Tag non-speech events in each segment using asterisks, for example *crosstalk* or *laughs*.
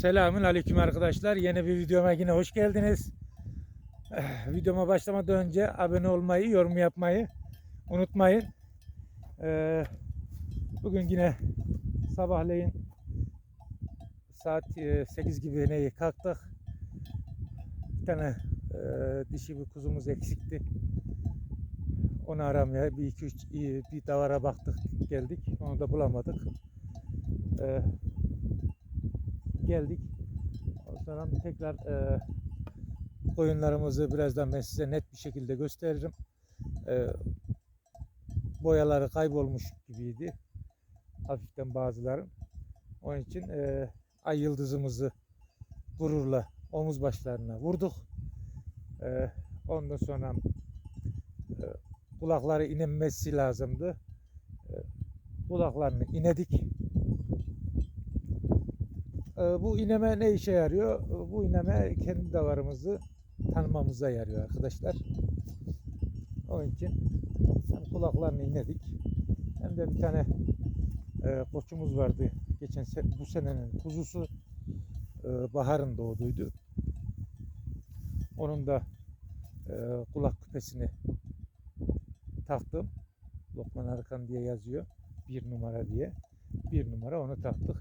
Selamün aleyküm arkadaşlar. Yeni bir videoma yine hoş geldiniz. Eh, Videoma başlamadan önce abone olmayı, yorum yapmayı unutmayın. Eh, Bugün yine sabahleyin saat eh, 8 gibi neyi kalktık. Bir tane eh, dişi bir kuzumuz eksikti. Onu aramaya bir iki üç bir davara baktık geldik. Onu da bulamadık. Eh, geldik. Sonra tekrar e, koyunlarımızı birazdan ben size net bir şekilde gösteririm. E, boyaları kaybolmuş gibiydi. Hafiften bazıların. Onun için e, ay yıldızımızı gururla omuz başlarına vurduk. E, ondan sonra e, kulakları inenmesi lazımdı. E, kulaklarını inedik. Ee, Bu ineme ne işe yarıyor? Ee, Bu ineme kendi davarımızı tanımamıza yarıyor arkadaşlar. Onun için hem kulaklarını inedik hem de bir tane e, koçumuz vardı. Geçen se- bu senenin kuzusu e, baharın doğduydu. Onun da e, kulak küpesini taktım. Lokman Arkan diye yazıyor. Bir numara diye. Bir numara onu taktık.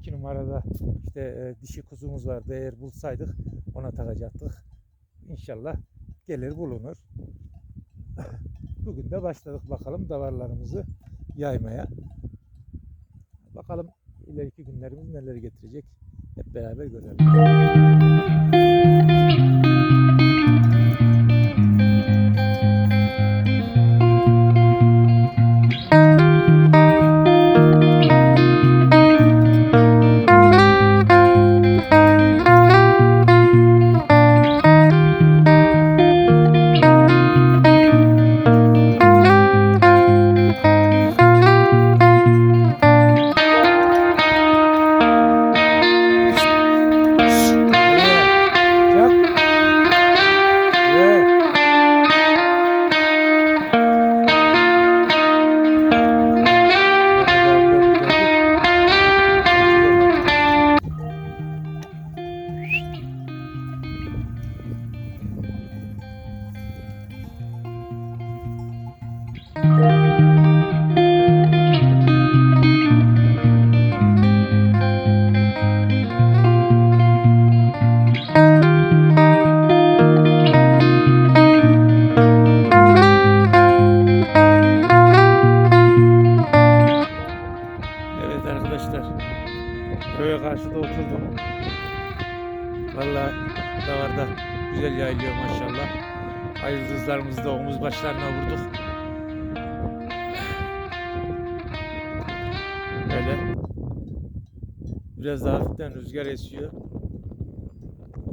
İki numarada işte e, dişi kuzumuz vardı. Eğer bulsaydık ona takacaktık. İnşallah gelir bulunur. *laughs* Bugün de başladık bakalım davarlarımızı yaymaya. Bakalım ileriki günlerimiz neler getirecek. Hep beraber görelim. Güzel yayılıyor maşallah. Ay yıldızlarımızı da omuz başlarına vurduk. Böyle. Biraz daha hafiften rüzgar esiyor.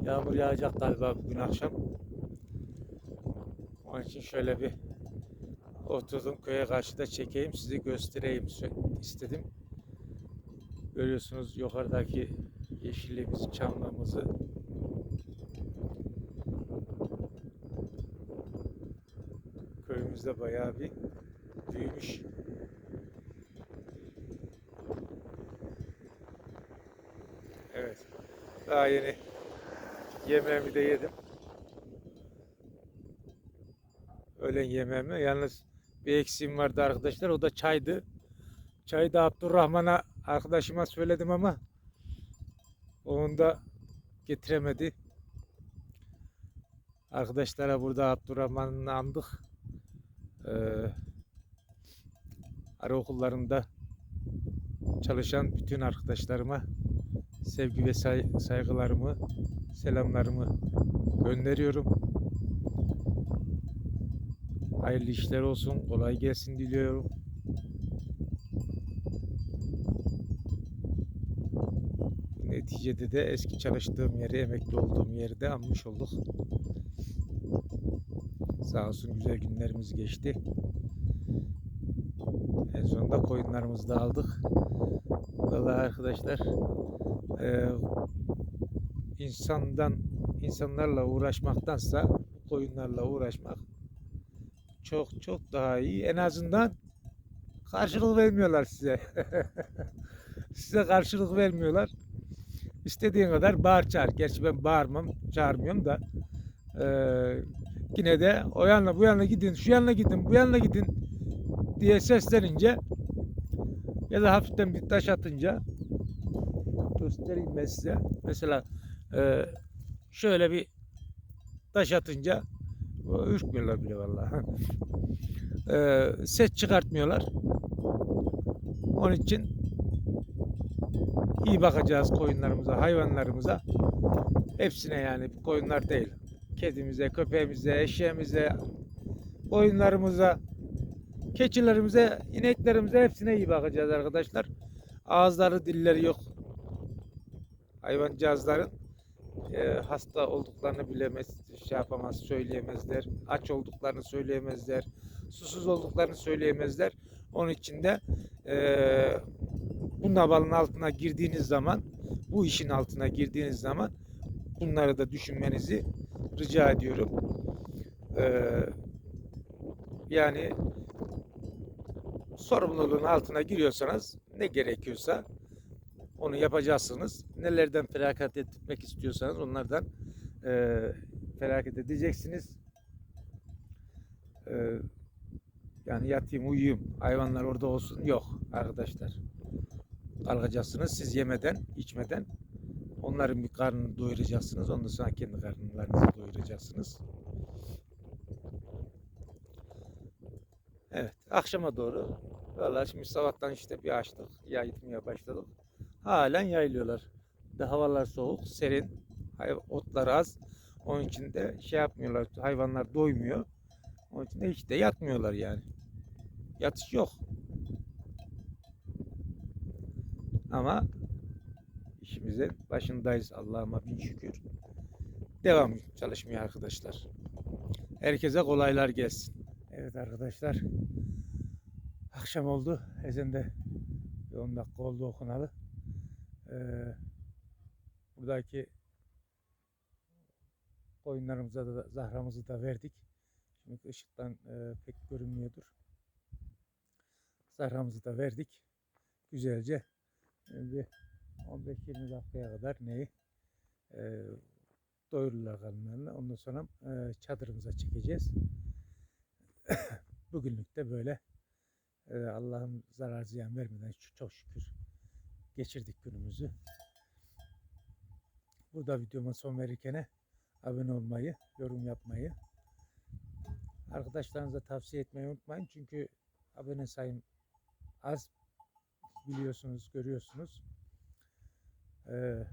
Yağmur yağacak galiba bugün akşam. Onun için şöyle bir oturdum köye karşıda çekeyim sizi göstereyim istedim. Görüyorsunuz yukarıdaki yeşilliğimizi, çamlığımızı. Köyümüzde bayağı bir büyümüş. Evet. Daha yeni yemeğimi de yedim. Öğlen yemeğimi. Yalnız bir eksiğim vardı arkadaşlar. O da çaydı. Çayı da Abdurrahman'a arkadaşıma söyledim ama onu da getiremedi. Arkadaşlara burada Abdurrahman'ı andık. Ee, ara okullarında çalışan bütün arkadaşlarıma sevgi ve say- saygılarımı, selamlarımı gönderiyorum. Hayırlı işler olsun, kolay gelsin diliyorum. Neticede de eski çalıştığım yeri, emekli olduğum yeri de anmış olduk. Sağ olsun güzel günlerimiz geçti. En sonunda koyunlarımızı da aldık. Vallahi arkadaşlar eee, insandan insanlarla uğraşmaktansa koyunlarla uğraşmak çok çok daha iyi. En azından karşılık vermiyorlar size. *laughs* size karşılık vermiyorlar. İstediğin kadar bağır çağır. Gerçi ben bağırmam, çağırmıyorum da. Ee, yine de o yana bu yana gidin, şu yana gidin, bu yana gidin diye seslenince ya da hafiften bir taş atınca göstereyim ben size. Mesela e, şöyle bir taş atınca ürkmüyorlar bile vallahi. *laughs* E, ses çıkartmıyorlar. Onun için iyi bakacağız koyunlarımıza, hayvanlarımıza. Hepsine yani koyunlar değil. Kedimize, köpeğimize, eşeğimize, koyunlarımıza, keçilerimize, ineklerimize hepsine iyi bakacağız arkadaşlar. Ağızları, dilleri yok. Hayvancağızların e, hasta olduklarını bilemez, şey yapamaz, söyleyemezler. Aç olduklarını söyleyemezler. Susuz olduklarını söyleyemezler. Onun için de e, bu nabalın altına girdiğiniz zaman, bu işin altına girdiğiniz zaman bunları da düşünmenizi rica ediyorum. Ee, yani sorumluluğun altına giriyorsanız ne gerekiyorsa onu yapacaksınız. Nelerden feragat etmek istiyorsanız onlardan e, feragat edeceksiniz. E, yani yatayım uyuyayım hayvanlar orada olsun yok arkadaşlar. Kalkacaksınız siz yemeden içmeden onların bir karnını doyuracaksınız. Ondan sonra kendi karınlarınızı doyuracaksınız. Evet akşama doğru Vallahi şimdi sabahtan işte bir açtık. Yayılmaya başladık. Halen yayılıyorlar. De havalar soğuk, serin. Otlar az. Onun için de şey yapmıyorlar. Hayvanlar doymuyor. Onun için de hiç de yatmıyorlar yani. Yatış yok. Ama işimizin başındayız Allah'ıma bin şükür. Devam çalışmaya arkadaşlar. Herkese kolaylar gelsin. Evet arkadaşlar. Akşam oldu. Ezan de bir 10 dakika oldu okunalı. Ee, buradaki koyunlarımıza da zahramızı da verdik. Şimdi ışıktan e, pek görünmüyordur. Zahramızı da verdik. Güzelce e, bir 15-20 dakikaya kadar neyi e, doyururlar karınlarını. Ondan sonra e, çadırımıza çekeceğiz. *coughs* Bugünlük de böyle e, Allah'ım zarar ziyan vermeden çok şükür geçirdik günümüzü. Burada videoma son verirken abone olmayı, yorum yapmayı, arkadaşlarınıza tavsiye etmeyi unutmayın. Çünkü abone sayım az biliyorsunuz, görüyorsunuz. Ee,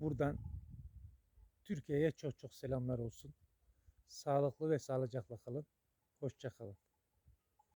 buradan Türkiye'ye çok çok selamlar olsun. Sağlıklı ve sağlıcakla kalın. Hoşça kalın.